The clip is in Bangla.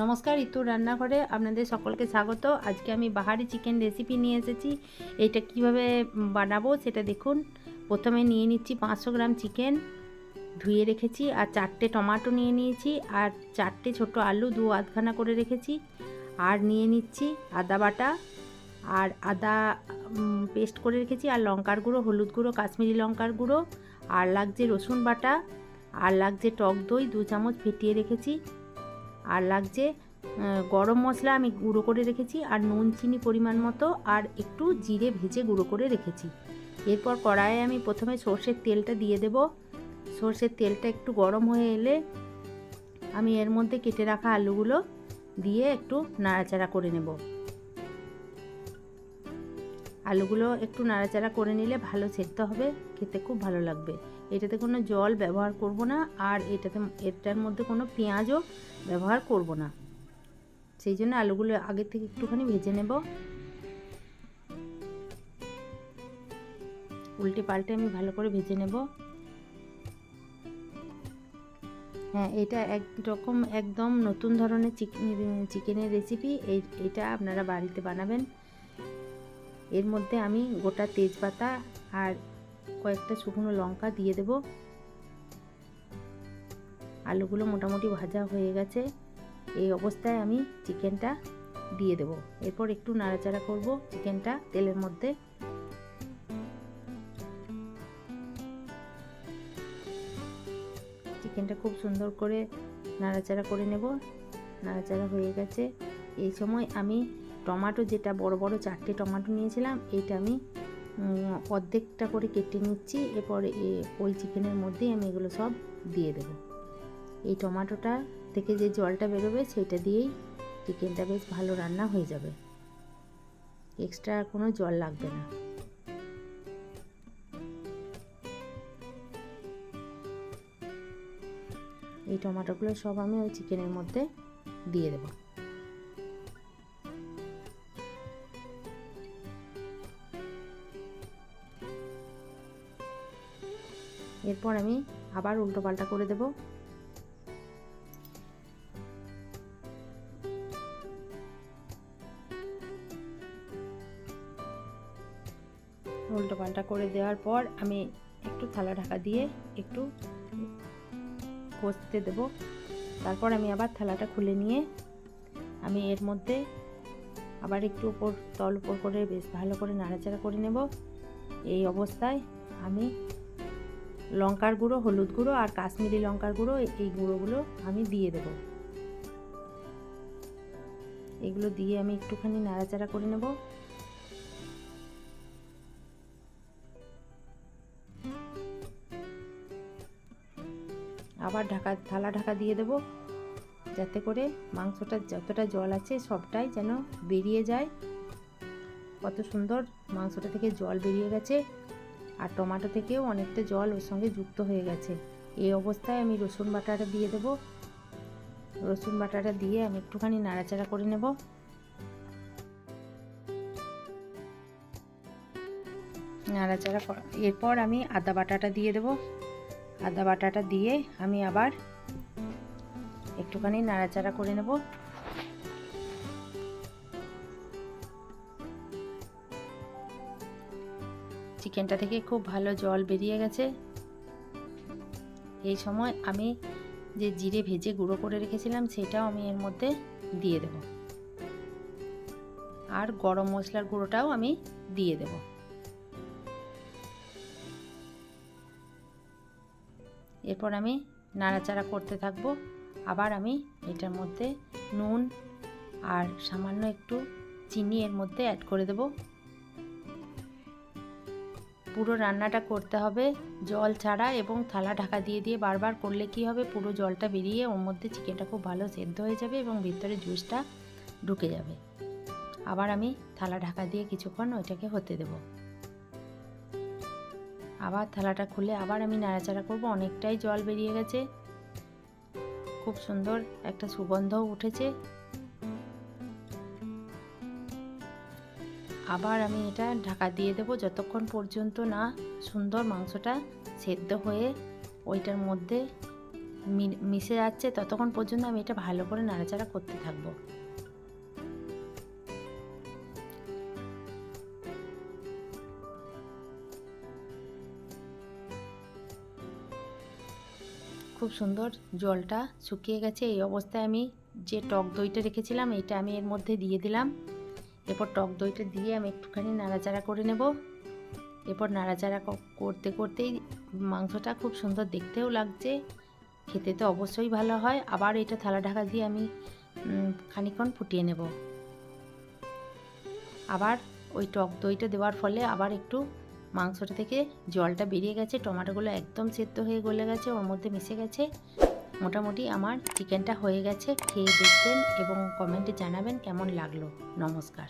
নমস্কার ঋতুর রান্নাঘরে আপনাদের সকলকে স্বাগত। আজকে আমি বাহারি চিকেন রেসিপি নিয়ে এসেছি। এটা কীভাবে বানাবো সেটা দেখুন। প্রথমে নিয়ে নিচ্ছি পাঁচশো গ্রাম চিকেন ধুয়ে রেখেছি আর চারটে টমাটো নিয়ে নিয়েছি আর চারটে ছোট আলু দু আধখানা করে রেখেছি। আর নিয়ে নিচ্ছি আদা বাটা আর আদা পেস্ট করে রেখেছি আর লঙ্কার গুঁড়ো, হলুদ গুঁড়ো, কাশ্মীরি লঙ্কার গুঁড়ো আর লাগছে রসুন বাটা আর লাগছে টক দই, দু চামচ ফেটিয়ে রেখেছি। আর লাগছে গরম মশলা আমি গুঁড়ো করে রেখেছি, আর নুন, চিনি পরিমাণ মতো, আর একটু জিরে ভেজে গুঁড়ো করে রেখেছি। এরপর কড়াইয়ে আমি প্রথমে সর্ষের তেলটা দিয়ে দেব। সর্ষের তেলটা একটু গরম হয়ে এলে আমি এর মধ্যে কেটে রাখা আলুগুলো দিয়ে একটু নাড়াচাড়া করে নেব। আলুগুলো একটু নাড়াচাড়া করে নিলে ভালো সেদ্ধ হবে, খেতে খুব ভালো লাগবে। এটাতে কোনো জল ব্যবহার করব না আর এটাতে এটার মধ্যে কোনো পেঁয়াজও ব্যবহার করব না। সেই জন্য আলুগুলো আগের থেকে একটুখানি ভেজে নেব। উল্টে পাল্টে আমি ভালো করে ভেজে নেব। হ্যাঁ এটা একরকম একদম নতুন ধরনের চিকেনের রেসিপি। এটা আপনারা বাড়িতে বানাবেন। এর মধ্যে আমি গোটা তেজপাতা আর কয়েকটা শুকনো লঙ্কা দিয়ে দেব। আলুগুলো মোটামুটি ভাজা হয়ে গেছে। এই অবস্থায় আমি চিকেনটা দিয়ে দেব। এরপর একটু নাড়াচাড়া করব চিকেনটা তেলের মধ্যে। চিকেনটা খুব সুন্দর করে নাড়াচাড়া করে নেব। নাড়াচাড়া হয়ে গেছে। এই সময় আমি টমাটো যেটা বড় বড় চারটে টমাটো নিয়েছিলাম, এইটা আমি অর্ধেকটা করে কেটে নিচ্ছি, এরপর ওই চিকেনের মধ্যেই আমি এগুলো সব দিয়ে দেবো। এই টমাটোটা থেকে যে জলটা বেরোবে, সেটা দিয়েই চিকেনটা বেশ ভালো রান্না হয়ে যাবে। এক্সট্রা কোনো জল লাগবে না। এই টমাটোগুলো সব আমি ওই চিকেনের মধ্যে দিয়ে দেবো। এরপর আমি আবার উল্টো পাল্টা করে দেব। উল্টো পাল্টা করে দেওয়ার পর আমি একটু থালা ঢাকা দিয়ে একটু কষতে দেব। তারপর আমি আবার থালাটা খুলে নিয়ে আমি এর মধ্যে আবার একটু উপর, তল উপর করে বেশ ভালো করে নাড়াচাড়া করে নেব। এই অবস্থায় আমি লঙ্কার গুঁড়ো, হলুদ গুঁড়ো আর কাশ্মীরি লঙ্কার গুঁড়ো, এই গুঁড়োগুলো আমি দিয়ে দেব। এগুলো দিয়ে আমি একটুখানি নাড়াচাড়া করে নেব। আবার ঢাকা, থালা ঢাকা দিয়ে দেব, যাতে করে মাংসটা যতটা জল আছে সবটাই যেন বেরিয়ে যায়। কত সুন্দর মাংসটা থেকে জল বেরিয়ে গেছে। আর টমাটো থেকেও অনেকটা জল ওর সঙ্গে যুক্ত হয়ে গেছে। এই অবস্থায় আমি রসুন বাটাটা দিয়ে দেব। রসুন বাটাটা দিয়ে আমি একটুখানি নাড়াচাড়া করে নেব। নাড়াচাড়া এরপর আমি আদা বাটাটা দিয়ে দেব। আদা বাটাটা দিয়ে আমি আবার একটুখানি নাড়াচাড়া করে নেব। চিকেনটা থেকে খুব ভালো জল বেরিয়ে গেছে। এই সময় আমি যে জিরে ভেজে গুঁড়ো করে রেখেছিলাম, সেটাও আমি এর মধ্যে দিয়ে দেব। আর গরম মশলার গুঁড়োটাও আমি দিয়ে দেব। এরপর আমি নাড়াচাড়া করতে থাকব। আবার আমি এটার মধ্যে নুন আর সামান্য একটু চিনি এর মধ্যে অ্যাড করে দেবো। পুরো রান্নাটা করতে হবে। জল ছাড়া এবং থালা ঢাকা দিয়ে দিয়ে বারবার করলে কি হবে? পুরো জলটা বেরিয়ে ওর মধ্যে চিকেনটা খুব ভালো সেদ্ধ হয়ে যাবে এবং ভিতরে জুসটা ঢুকে যাবে। আবার আমি থালা ঢাকা দিয়ে কিছুক্ষণ ওইটাকে হতে দেব। আবার থালাটা খুলে আবার আমি নাড়াচাড়া করব। অনেকটাই জল বেরিয়ে গেছে। খুব সুন্দর একটা সুগন্ধও উঠেছে। আবার আমি এটা ঢাকা দিয়ে দেবো যতক্ষণ পর্যন্ত না সুন্দর মাংসটা সেদ্ধ হয়ে ওইটার মধ্যে মিশে যাচ্ছে, ততক্ষণ পর্যন্ত আমি এটা ভালো করে নাড়াচাড়া করতে থাকব। খুব সুন্দর জলটা শুকিয়ে গেছে। এই অবস্থায় আমি যে টক দইটা রেখেছিলাম, এটা আমি এর মধ্যে দিয়ে দিলাম। এরপর টক দইটা দিয়ে আমি একটুখানি নাড়াচাড়া করে নেব। এরপর নাড়াচাড়া করতে করতেই মাংসটা খুব সুন্দর দেখতেও লাগছে। খেতে তো অবশ্যই ভালো হয়। আবার এটা থালা ঢাকা দিয়ে আমি উম, খানিকক্ষণ ফুটিয়ে নেব। আবার ওই টক দইটা দেওয়ার ফলে আবার একটু মাংসটা থেকে জলটা বেরিয়ে গেছে। টমেটোগুলো একদম সেদ্ধ হয়ে গলে গেছে ওর মধ্যে মিশে গেছে। মোটামুটি আমার চিকেনটা হয়ে গেছে খেয়ে দেখবেন এবং কমেন্টে জানাবেন কেমন লাগল। নমস্কার।